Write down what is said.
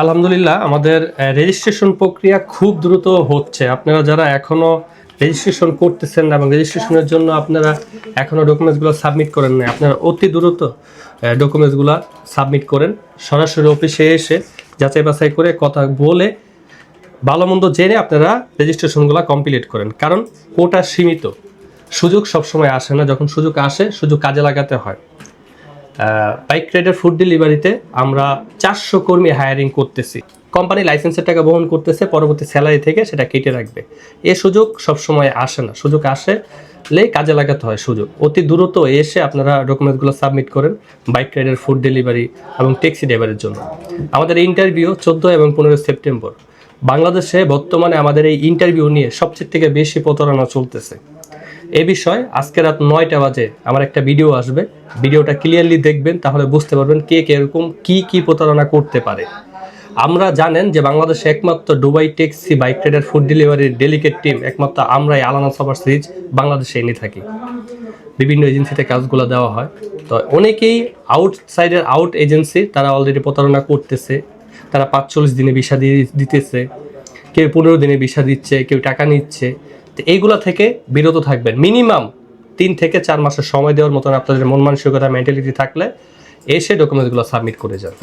আলহামদুলিল্লাহ, আমাদের রেজিস্ট্রেশন প্রক্রিয়া খুব দ্রুত হচ্ছে। আপনারা যারা এখনও রেজিস্ট্রেশন করতেছেন না এবং রেজিস্ট্রেশনের জন্য আপনারা এখনও ডকুমেন্টসগুলো সাবমিট করেন না আপনারা অতি দ্রুত ডকুমেন্টসগুলো সাবমিট করেন। সরাসরি অফিসে এসে যাচাই বাছাই করে কথা বলে, ভালো মন্দ জেনে আপনারা রেজিস্ট্রেশনগুলো কমপ্লিট করেন। কারণ কোটা সীমিত। সুযোগ সবসময় আসে না। যখন সুযোগ আসে, সুযোগ কাজে লাগাতে হয়। বাইক রাইডার ফুড ডেলিভারিতে আমরা চারশো কর্মী হায়ারিং করতেছি। কোম্পানি লাইসেন্সের টাকা বহন করতেছে, পরবর্তী স্যালারি থেকে সেটা কেটে রাখবে। এ সুযোগ সবসময় আসে না। সুযোগ আসে লে কাজে লাগাতে হয় সুযোগ। অতি দ্রুত এসে আপনারা ডকুমেন্টসগুলো সাবমিট করেন বাইক রাইডার ফুড ডেলিভারি এবং ট্যাক্সি ড্রাইভারের জন্য। আমাদের ইন্টারভিউ চোদ্দ এবং পনেরো সেপ্টেম্বর। বাংলাদেশে বর্তমানে আমাদের এই ইন্টারভিউ নিয়ে সবচেয়ে থেকে বেশি প্রতারণা চলতেছে। এ বিষয়, আজকে রাত নয়টা বাজে আমার একটা ভিডিও আসবে। ভিডিওটা ক্লিয়ারলি দেখবেন, তাহলে বুঝতে পারবেন কে কে এরকম কি কি প্রতারণা করতে পারে। আমরা জানেন যে বাংলাদেশে একমাত্র Dubai taxi bike rider food ডেলিভারির ডেলিকেট টিম একমাত্র আমরাই আলানা সবার সিরিজ বাংলাদেশে এনে থাকি। বিভিন্ন এজেন্সিতে কাজগুলো দেওয়া হয়। তো অনেকেই আউটসাইডের আউট এজেন্সি তারা অলরেডি প্রতারণা করতেছে। তারা পাঁচচল্লিশ দিনে ভিসা দিয়ে দিতেছে। কেউ পনেরো দিনে ভিসা দিচ্ছে, কেউ টাকা নিচ্ছে। তো এইগুলা থেকে বিরত থাকবেন। মিনিমাম তিন থেকে চার মাসের সময় দেওয়ার মতন আপনাদের মন মানসিকতা মেন্টালিটি থাকলে এসে ডকুমেন্টসগুলো সাবমিট করে যান।